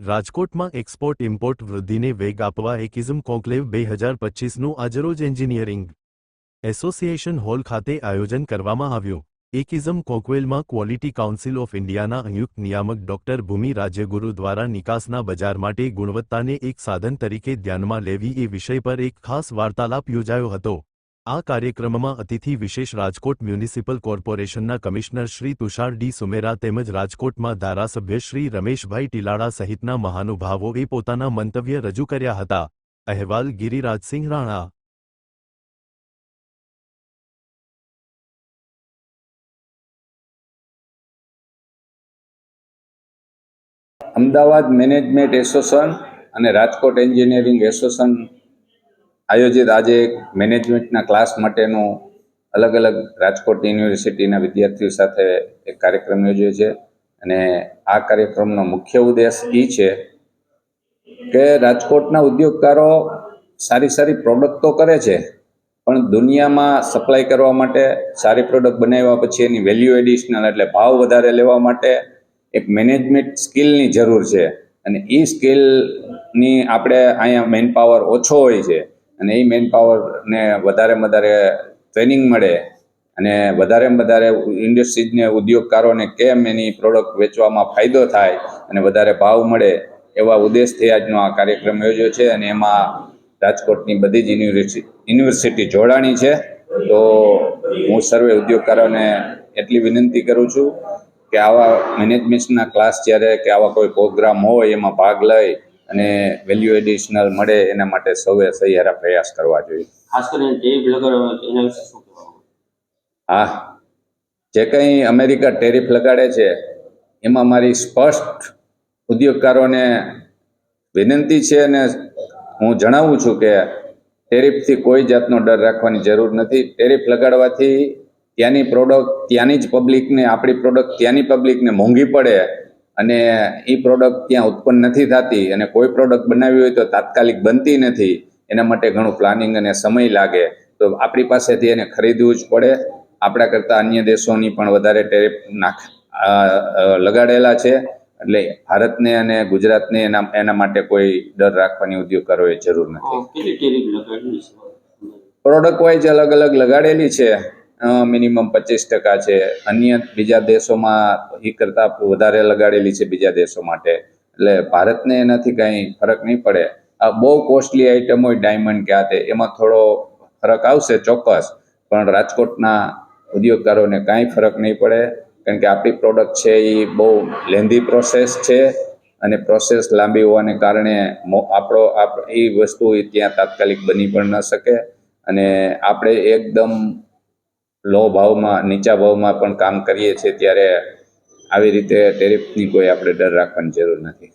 રાજકોટમાં export import વૃદ્ધિને વેગ આપવા એકિઝમ કોન્ક્લેવ બે હજાર પચીસનું આજરોજ એન્જિનિયરિંગ એસોસિએશન હોલ ખાતે આયોજન કરવામાં આવ્યું. એકિઝમ કોકવેલમાં ક્વોલિટી કાઉન્સિલ ઓફ ઇન્ડિયાના સંયુક્ત નિયામક ડોક્ટર ભૂમિ રાજ્યગુરુ દ્વારા નિકાસના બજાર માટે ગુણવત્તાને એક સાધન તરીકે ધ્યાનમાં લેવી એ વિષય પર એક ખાસ વાર્તાલાપ યોજાયો હતો. આ કાર્યક્રમમાં અતિથિ વિશેષ રાજકોટ મ્યુનિસિપલ કોર્પોરેશનના કમિશનર શ્રી તુષાર ડી સુમેરા તેમજ રાજકોટમાં ધારાસભ્ય શ્રી રમેશભાઈ ટીલાળા સહિતના મહાનુભાવોએ પોતાના મંતવ્ય રજૂ કર્યા હતા. અહેવાલ ગિરિરાજસિંહ રાણા. અમદાવાદ મેનેજમેન્ટ એસોસિએશન અને રાજકોટ એન્જિનિયરિંગ એસોસિએશન આયોજિત આજે મેનેજમેન્ટના ક્લાસ માટેનું અલગ અલગ રાજકોટ યુનિવર્સિટીના વિદ્યાર્થીઓ સાથે એક કાર્યક્રમ યોજ્યો છે. અને આ કાર્યક્રમનો મુખ્ય ઉદ્દેશ એ છે કે રાજકોટના ઉદ્યોગકારો સારી સારી પ્રોડક્ટ તો કરે છે, પણ દુનિયામાં સપ્લાય કરવા માટે સારી પ્રોડક્ટ બનાવ્યા પછી એની વેલ્યુ એડિશનલ એટલે ભાવ વધારે લેવા માટે એક મેનેજમેન્ટ સ્કિલની જરૂર છે. અને એ સ્કિલની આપણે અહીંયા મેન પાવર ઓછો હોય છે. અને એ મેન પાવરને વધારે વધારે ટ્રેનિંગ મળે અને વધારે વધારે ઇન્ડસ્ટ્રીઝને ઉદ્યોગકારોને કેમ એની પ્રોડક્ટ વેચવામાં ફાયદો થાય અને વધારે ભાવ મળે એવા ઉદ્દેશથી આજનો આ કાર્યક્રમ યોજ્યો છે અને એમાં રાજકોટની બધી જ યુનિવર્સિટી યુનિવર્સિટી જોડાણી છે. તો હું સર્વે ઉદ્યોગકારોને એટલી વિનંતી કરું છું કે આવા મેનેજમેન્ટના ક્લાસ જ્યારે કે આવા કોઈ પ્રોગ્રામ હોય એમાં ભાગ લઈ અને વેલ્યુ એડિશનલ મળે એના માટે સૌએ સહિયારા પ્રયાસ કરવા જોઈએ. ખાસ કરીને ટેપ લગાડવા એના વિશે શું કહેવાનું હા. જે કંઈ અમેરિકા ટેરિફ લગાડે છે એમાં મારી સ્પષ્ટ ઉદ્યોગકારોને વિનંતી છે અને હું જણાવું છું કે ટેરિફથી કોઈ જાતનો ડર રાખવાની જરૂર નથી. ટેરિફ લગાડવાથી ત્યાંની પ્રોડક્ટ ત્યાંની જ પબ્લિકને આપણી પ્રોડક્ટ ત્યાંની પબ્લિકને મોંઘી પડે અને એ પ્રોડક્ટ ત્યાં ઉત્પન્ન નથી થતી અને કોઈ પ્રોડક્ટ બનાવી હોય તો તાત્કાલિક બનતી નથી. એના માટે ઘણું પ્લાનિંગ અને સમય લાગે. તો આપણી પાસેથી એને ખરીદવું જ પડે. આપણા કરતાં અન્ય દેશોની પણ વધારે ટેરિફ નાખ લગાડેલા છે. એટલે ભારતને અને ગુજરાતને એના એના માટે કોઈ ડર રાખવાની ઉદ્યોગકારોએ જરૂર નથી. કેટલી ટેરિફ લગાડવી છે? પ્રોડક્ટ વાઇઝ અલગ અલગ લગાડેલી છે. મિનિમમ પચીસ ટકા છે. અન્ય બીજા દેશોમાં એ કરતાં વધારે લગાડેલી છે બીજા દેશો માટે. એટલે ભારતને એનાથી કાંઈ ફરક નહીં પડે. આ બહુ કોસ્ટલી આઇટમ હોય ડાયમંડ કે આ તે, એમાં થોડો ફરક આવશે ચોક્કસ. પણ રાજકોટના ઉદ્યોગકારોને કાંઈ ફરક નહીં પડે. કારણ કે આપણી પ્રોડક્ટ છે એ બહુ લેન્ધી પ્રોસેસ છે અને પ્રોસેસ લાંબી હોવાને કારણે આપણો, આપ એ વસ્તુ ત્યાં તાત્કાલિક બની પણ ન શકે. અને આપણે એકદમ લો ભાવમાં, નીચા ભાવમાં પણ કામ કરીએ છીએ, ત્યારે આવી રીતે ટેરિફની કોઈ આપણે ડર રાખવાની જરૂર નથી.